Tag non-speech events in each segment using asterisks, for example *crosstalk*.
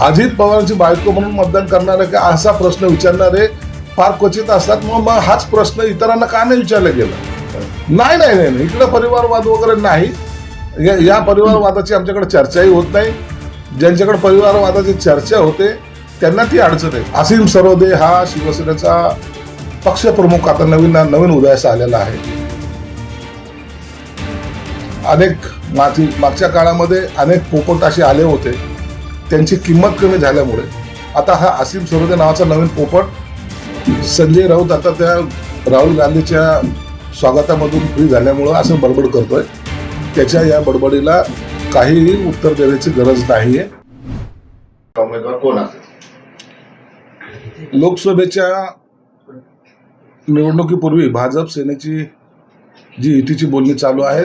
अजित पवारांची बायको म्हणून मतदान करणारे का असा प्रश्न विचारणारे फार क्वचित असतात. मग मग हाच प्रश्न इतरांना का नाही विचारला गेला? नाही नाही नाही नाही. इकडे परिवारवाद वगैरे नाही. या- या परिवारवादाची आमच्याकडे चर्चाही होत नाही. ज्यांच्याकडे परिवारवादाची चर्चा होते त्यांना ती अडचण आहे. असीम सरोदे हा शिवसेनेचा पक्षप्रमुख आता नवीन नवीन उदयास आलेला आहे. अनेक माती मागच्या काळामध्ये अनेक पोपट असे आले होते. त्यांची किंमत कमी झाल्यामुळे आता हा असीम सरोदे नावाचा नवीन पोपट संजय राऊत आता त्या राहुल गांधीच्या स्वागतामधून फ्री झाल्यामुळं असं बडबड करतोय. त्याच्या या बडबडीला काहीही उत्तर देण्याची गरज उमेदवार कोण असेल लोकसभेच्या निवडणुकीपूर्वी भाजप सेनेची जी युतीची बोलणी चालू आहे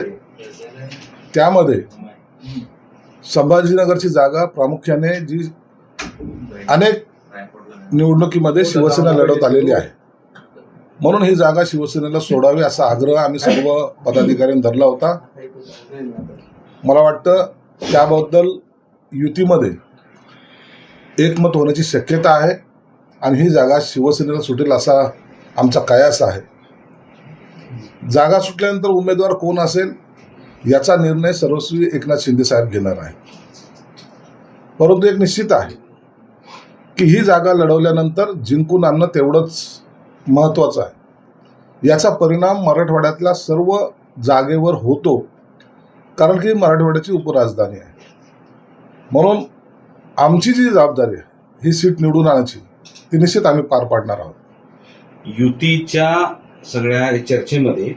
त्यामध्ये संभाजीनगरची जागा प्रामुख्याने जी अनेक निवडणुकीमध्ये शिवसेना लढवत आलेली आहे. म्हणून ही जागा शिवसेनेला सोडावी असा आग्रह आम्ही सर्व पदाधिकाऱ्यांनी धरला होता. मला वाटतं त्याबद्दल युतीमध्ये एकमत होण्याची शक्यता आहे आणि ही जागा शिवसेनेला सुटेल असा आमचा कयास आहे. जागा सुटल्यानंतर उमेदवार कोण असेल? याचा निर्णय सर्वस्वी एकनाथ शिंदे साहेब घेणार आहे परंतु एक निश्चित आहे की ही जागा लढवल्यानंतर जिंकून आणणं तेवढंच महत्वाचं आहे. याचा परिणाम मराठवाड्यातल्या सर्व जागेवर होतो कारण की मराठवाड्याची उपराजधानी आहे. म्हणून आमची जी जबाबदारी आहे ही सीट निवडून आणायची ती निश्चित आम्ही पार पाडणार आहोत. युतीच्या सगळ्या चर्चेमध्ये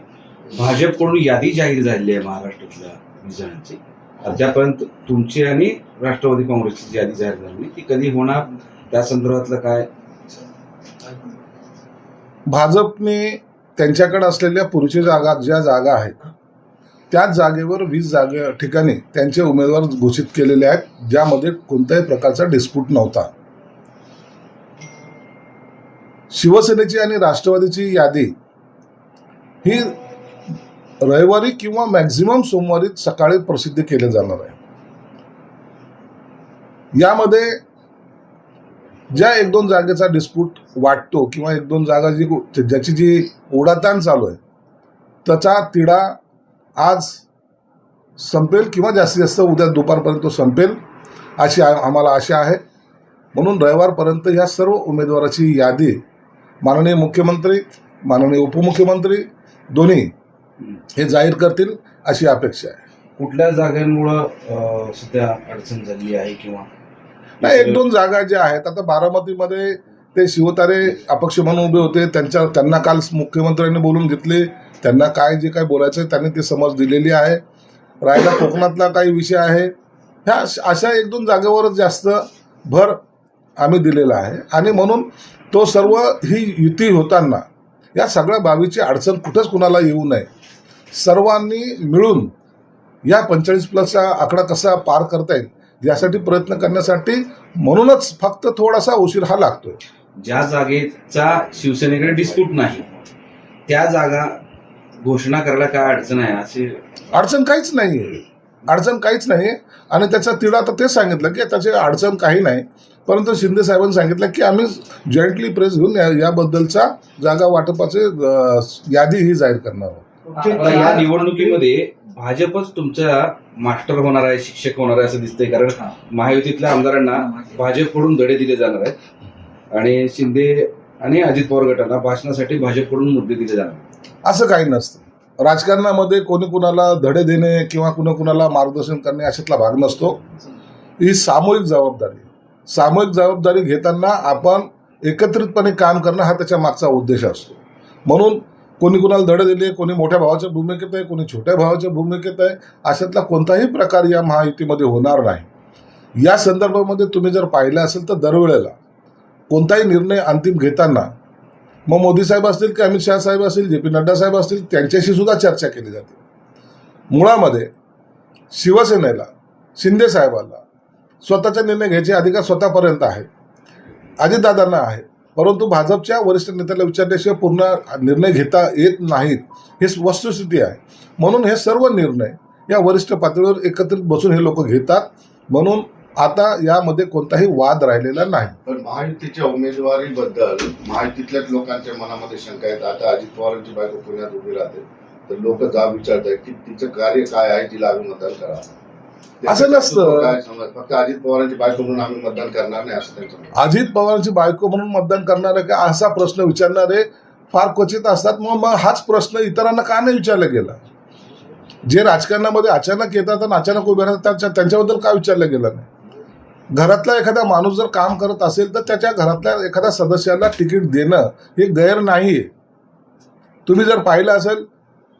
भाजपकडून यादी जाहीर झालेली आहे महाराष्ट्रातल्या वीस जणांची. अद्यापर्यंत तुमची आणि राष्ट्रवादी काँग्रेसची यादी जाहीर झाली ती कधी होणार? त्या संदर्भातलं काय? भाजपने त्यांच्याकडे असलेल्या पुरुषी जागा ज्या जागा आहेत त्याच जागेवर वीस जागे ठिकाणी त्यांचे उमेदवार घोषित केलेले आहेत ज्यामध्ये कोणत्याही प्रकारचा डिस्प्यूट नव्हता. शिवसेनेची आणि राष्ट्रवादीची यादी ही रविवारी किंवा मॅक्झिमम सोमवारी सकाळी प्रसिद्ध केले जाणार आहे. यामध्ये ज्या एक दोन जागेचा डिस्प्यूट वाटतो किंवा एक दोन जागा जी ज्याची जी ओढाताण चालू आहे त्याचा तिढा आज संपेल किंवा जास्तीत जास्त उद्या दुपारपर्यंत तो संपेल अशी आम्हाला आशा आहे. म्हणून रविवारपर्यंत या सर्व उमेदवाराची यादी माननीय मुख्यमंत्री माननीय उपमुख्यमंत्री दोन्ही हे जाहीर करतील अशी अपेक्षा आहे. कुठल्या जागांमुळं सध्या अडचण झाली आहे किंवा? नाही एक दोन जागा ज्या आहेत आता बारामतीमध्ये ते शिवतारे अपक्ष म्हणून उभे होते त्यांच्या त्यांना काल मुख्यमंत्र्यांनी बोलून घेतले त्यांना काय जे काय बोलायचं आहे त्यांनी ती समज दिलेली आहे. रायला कोकणातला काही विषय आहे. ह्या अश- अशा एक दोन जागेवरच जास्त भर आम्ही दिलेला आहे. आणि म्हणून तो सर्व ही युती होताना या सगळ्या बाबीची अडचण कुठंच कुणाला येऊ नये. सर्वांनी मिळून या पंचेचाळीस प्लसचा आकडा कसा पार करता येईल यासाठी प्रयत्न करण्यासाठी म्हणूनच फक्त थोडासा उशीर हा लागतोय. ज्या जागेचा शिवसेनेकडे डिस्प्यूट नाही त्या जागा घोषणा करायला काय अडचण आहे? असे अडचण काहीच नाहीये. अडचण काहीच नाही. आणि त्याचा तिढा तर तेच सांगितलं की त्याची अडचण काही नाही. परंतु शिंदे साहेबांनी सांगितलं की आम्ही जॉईंटली प्रेस घेऊन या- याबद्दलचा जागा वाटपाचे यादी ही जाहीर करणार आहोत. आता या निवडणुकीमध्ये भाजपच तुमचा मास्टर होणार आहे शिक्षक होणार आहे असं दिसतंय. कारण महायुतीतल्या आमदारांना भाजपकडून धडे दिले जाणार आहेत. आणि शिंदे आणि अजित पवार गटांना भाषणासाठी भाजपकडून मुद्दे दिले जाणार. असं काही नसतं. राजकारणामध्ये कोणी कुणाला धडे देणे किंवा कुणा कुणाला मार्गदर्शन करणे अशातला भाग नसतो. ही सामूहिक जबाबदारी. सामूहिक जबाबदारी घेताना आपण एकत्रितपणे काम करणं हा त्याच्या मागचा उद्देश असतो. म्हणून कोणी कुणाला धडे दिले कोणी मोठ्या भावाच्या भूमिकेत आहे कोणी छोट्या भावाच्या भूमिकेत आहे अशातला कोणताही प्रकार या महायुतीमध्ये होणार नाही. या संदर्भामध्ये तुम्ही जर पाहिलं असेल तर दरवेळेला कोणताही निर्णय अंतिम घेताना मग मोदी साहेब असतील की अमित शहा साहेब असतील जे पी नड्डा साहेब असतील त्यांच्याशी सुद्धा चर्चा केली जाते. मुळामध्ये शिवसेनेला शिंदे साहेबांना स्वतःचा निर्णय घ्यायचे अधिकार स्वतःपर्यंत आहे. अजितदादांना आहे. परंतु भाजपच्या वरिष्ठ नेत्याला विचारल्याशिवाय पूर्ण निर्णय घेता येत नाहीत. हे वस्तुस्थिती आहे. म्हणून हे सर्व निर्णय या वरिष्ठ पातळीवर एकत्रित बसून हे लोक घेतात. म्हणून आता यामध्ये कोणताही वाद राहिलेला नाही. पण महायुतीच्या उमेदवारीबद्दल महायुतीतल्याच लोकांच्या मनामध्ये शंका आहेत आता अजित पवारांची बायको पुण्यात उभी राहते. तर लोक जा विचारत आहेत की तिचं कार्य काय आहे तिला आम्ही मतदान करा असं नसतं. फक्त अजित पवारांची बायको म्हणून आम्ही मतदान करणार नाही असं त्यांचं म्हणणं. अजित पवारांची बायको म्हणून मतदान करणारे का? असा प्रश्न विचारणारे फार क्वचित असतात. मग मग हाच प्रश्न इतरांना का नाही विचारला गेला? जे राजकारणामध्ये अचानक येतात आणि अचानक उभे राहतात त्यांच्या- त्यांच्याबद्दल का विचारलं गेलं नाही? घरातला एखादा माणूस जर काम करत असेल तर त्याच्या घरातल्या एखाद्या सदस्याला तिकीट देणं हे गैर नाही तुम्ही जर पाहिलं असेल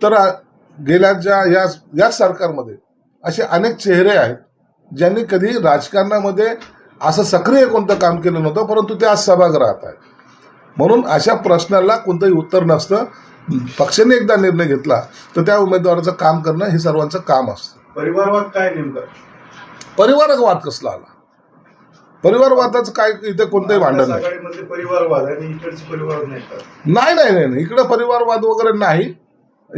तर गेल्याच्या या याच सरकारमध्ये असे अनेक चेहरे आहेत ज्यांनी कधी राजकारणामध्ये असं सक्रिय कोणतं काम केलं नव्हतं परंतु ते आज सभागृहात आहेत. म्हणून अशा प्रश्नाला कोणतंही उत्तर नसतं. पक्षाने एकदा निर्णय घेतला तर त्या उमेदवाराचं काम करणं हे सर्वांचं काम असतं. परिवारवाद काय नेमकं? परिवारवाद कसला आला? परिवारवादाचं काय इथे कोणतंही भांडण नाही. परिवारवाद आणि इकडचे परिवार नाही नाही नाही नाही नाही. इकडं परिवारवाद वगैरे नाही.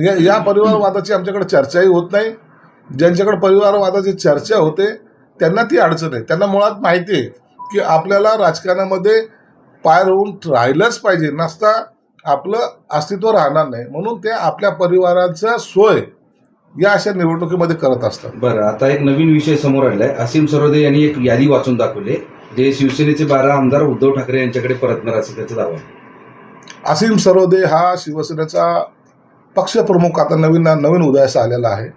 या- या परिवारवादाची आमच्याकडे चर्चाही होत नाही. ज्यांच्याकडे परिवारवादाची चर्चा होते त्यांना ती अडचण आहे. त्यांना मुळात माहिती आहे की आपल्याला राजकारणामध्ये पाय रोवून राहिलंच पाहिजे. नसता आपलं अस्तित्व राहणार नाही. म्हणून ते आपल्या परिवाराचं सोय या अशा निवडणुकीमध्ये करत असतात. बरं आता एक नवीन विषय समोर आलाय असीम सरोदे यांनी एक यादी वाचून दाखवली. जे शिवसेनेचे बारा आमदार उद्धव ठाकरे यांच्याकडे परतणार असे त्याचा दावा. असीम सरोदे हा शिवसेनेचा पक्षप्रमुख आता नवीन नवीन उदयास आलेला आहे.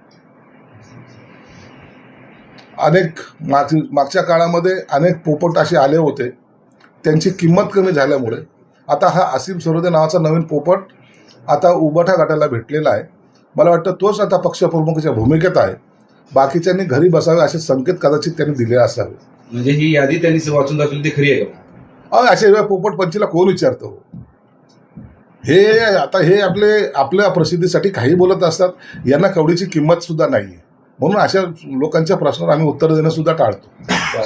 अनेक माग मागच्या काळामध्ये अनेक पोपट असे आले होते. त्यांची किंमत कमी झाल्यामुळे. आता हा असीम सरोदे नावाचा नवीन पोपट आता उबाठा गाठायला भेटलेला आहे. मला वाटतं तोच आता पक्षप्रमुखाच्या भूमिकेत आहे. बाकीच्यांनी घरी बसावे असे संकेत कदाचित त्यांनी दिले असावे. म्हणजे ही यादी त्यांनी वाचून दाखवली ती खरी आहे का? अहो, अशा वेळा पोपट पंचीला कोण विचारतो? हे आता हे आपले आपल्या प्रसिद्धीसाठी काही बोलत असतात यांना कवडीची किंमत सुद्धा नाही म्हणून अशा लोकांच्या प्रश्नावर आम्ही उत्तर देणं सुद्धा टाळतो.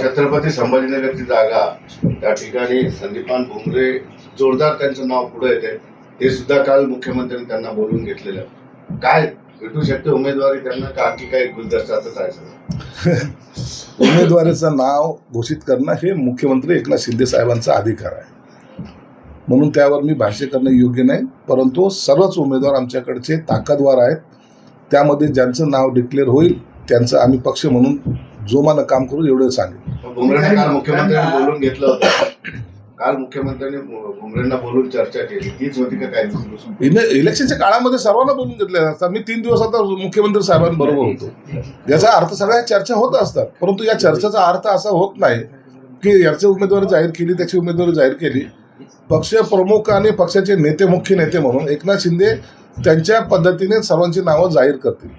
छत्रपती संभाजीनगरची जागा त्या ठिकाणी संदीपान भुमरे जोरदार त्यांचं नाव पुढे येते ते सुद्धा काल मुख्यमंत्र्यांनी त्यांना बोलून घेतलेलं काय भेटू शकते उमेदवारी त्यांना का आणखी काही गुलदस्त्यातच आहे *laughs* उमेदवारीचं नाव घोषित करणं हे मुख्यमंत्री एकनाथ शिंदे साहेबांचा अधिकार आहे. म्हणून त्यावर मी भाष्य करणं योग्य नाही परंतु सर्वच उमेदवार आमच्याकडचे ताकदवार आहेत. त्यामध्ये ज्यांचं नाव डिक्लेअर होईल त्यांचं आम्ही पक्ष म्हणून जोमानं काम करू एवढं सांगेल मुख्यमंत्र्यांनी बोलून घेतलं होतं. काल मुख्यमंत्र्यांनी भुमरेंना बोलून चर्चा केली. तीच होती का काय इलेक्शनच्या काळामध्ये सर्वांना बोलून घेतले असतात मी तीन दिवस आता मुख्यमंत्री साहेबांबरोबर होतो. याचा अर्थ सगळ्या चर्चा होत असतात. परंतु या चर्चेचा अर्थ असा होत नाही की याची उमेदवारी जाहीर केली त्याची उमेदवारी जाहीर केली. पक्ष प्रमुख आणि पक्षाचे नेते मुख्य नेते म्हणून एकनाथ शिंदे त्यांच्या पद्धतीने सर्वांची नावं जाहीर करतील.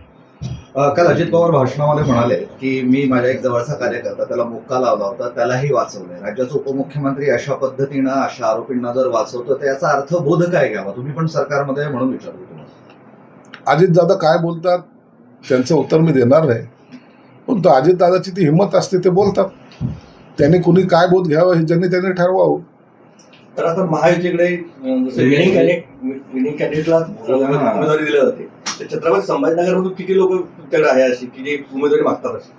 काल अजित पवार भाषणामध्ये म्हणाले की मी माझ्या एक जवळचा कार्यकर्ता त्याला मुक्का लावला होता त्यालाही वाचवलंय. राज्याचे उपमुख्यमंत्री अशा पद्धतीनं अशा आरोपींना जर वाचवतो तर याचा अर्थ बोध काय घ्यावा? तुम्ही पण सरकारमध्ये म्हणून विचारतो तुम्हाला. अजितदादा काय बोलतात? त्यांचं उत्तर मी देणार नाही. पण तो अजितदादाची ती हिंमत असते ते बोलतात. त्यांनी कुणी काय बोध घ्यावं हे ज्यांनी त्यांनी ठरवावं. तर आता महायुतीकडे उमेदवारी दिली जाते छत्रपती संभाजीनगरमधून किती लोक तुमच्याकडे आहे अशी की जे उमेदवारी मागतात अशी?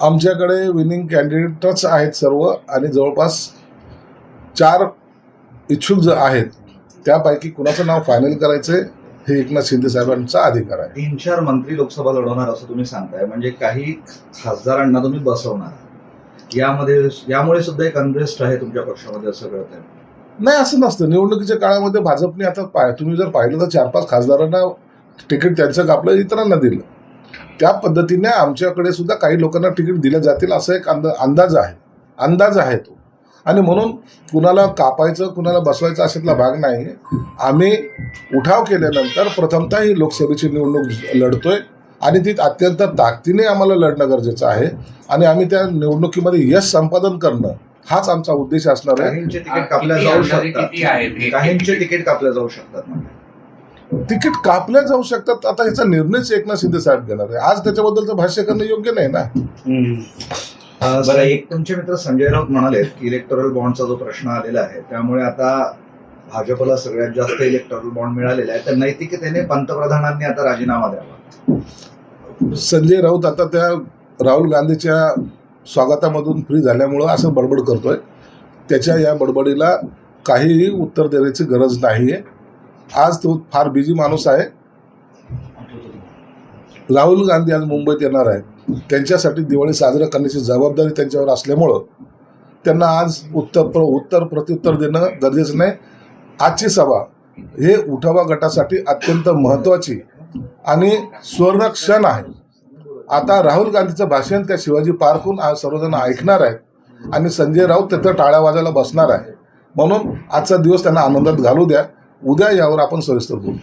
आमच्याकडे विनिंग कॅन्डिडेटच आहेत सर्व आणि जवळपास चार इच्छुक जे आहेत त्यापैकी कुणाचं नाव फायनल करायचंय हे एकनाथ शिंदे साहेबांचा अधिकार आहे. तीन चार मंत्री लोकसभा लढवणार असं तुम्ही सांगताय. म्हणजे काही खासदारांना तुम्ही बसवणार. यामध्ये यामुळे सुद्धा एक अनरेस्ट आहे तुमच्या पक्षामध्ये असं कळत आहे नाही असं नसतं. निवडणुकीच्या काळामध्ये भाजपने आता तुम्ही जर पाहिलं तर चार पाच खासदारांना तिकीट त्यांचं कापलं इतरांना दिलं. त्या पद्धतीने आमच्याकडे सुद्धा काही लोकांना तिकीट दिलं जातील असा एक अंदा अंदाज आहे. अंदाज आहे तो. आणि म्हणून कुणाला कापायचं कुणाला बसवायचं अशातला भाग नाही. आम्ही उठाव केल्यानंतर प्रथमतः ही लोकसभेची निवडणूक लढतोय आणि ती अत्यंत ताकदीने आम्हाला लढणं गरजेचं आहे. आणि आम्ही त्या निवडणुकीमध्ये यश संपादन करणं हाच आमचा उद्देश असणार आहे. काहींचे तिकीट कापल्या जाऊ शकतात? काहींचे तिकीट कापल्या जाऊ शकतात. म्हणजे तिकीट कापल्या जाऊ शकतात. आता ह्याचा निर्णयच एकनाथ शिंदे साहेब घेणार आहे. आज त्याच्याबद्दलचं भाष्य करणं योग्य नाही ना? बरं एक तुमचे मित्र संजय राऊत म्हणाले की इलेक्टोरल बॉन्डचा जो प्रश्न आलेला आहे त्यामुळे आता भाजपला सगळ्यात जास्त इलेक्टोरल बॉन्ड मिळालेला आहे. तर नैतिकतेने पंतप्रधानांनी आता राजीनामा द्यावा. संजय राऊत आता त्या राहुल गांधीच्या स्वागतामधून फ्री झाल्यामुळं असं बडबड करतोय. त्याच्या या बडबडीला काहीही उत्तर देण्याची गरज नाही आहे आज तो फार बिझी माणूस आहे. राहुल गांधी आज मुंबईत येणार आहेत. त्यांच्यासाठी दिवाळी साजरा करण्याची जबाबदारी त्यांच्यावर असल्यामुळं त्यांना आज उत्तर प्र उत्तर प्रत्युत्तर देणं गरजेचं नाही. आजची सभा हे उठावा गटासाठी अत्यंत महत्त्वाची आणि स्वर्णक्षण आहे. आता राहुल गांधीचं भाषण त्या शिवाजी पार्कहून आज सर्वजण ऐकणार आहेत आणि संजय राऊत तिथं टाळ्या वाजायला बसणार आहे. म्हणून आजचा दिवस त्यांना आनंदात घालू द्या. उद्या यावर आपण सविस्तर बोलू.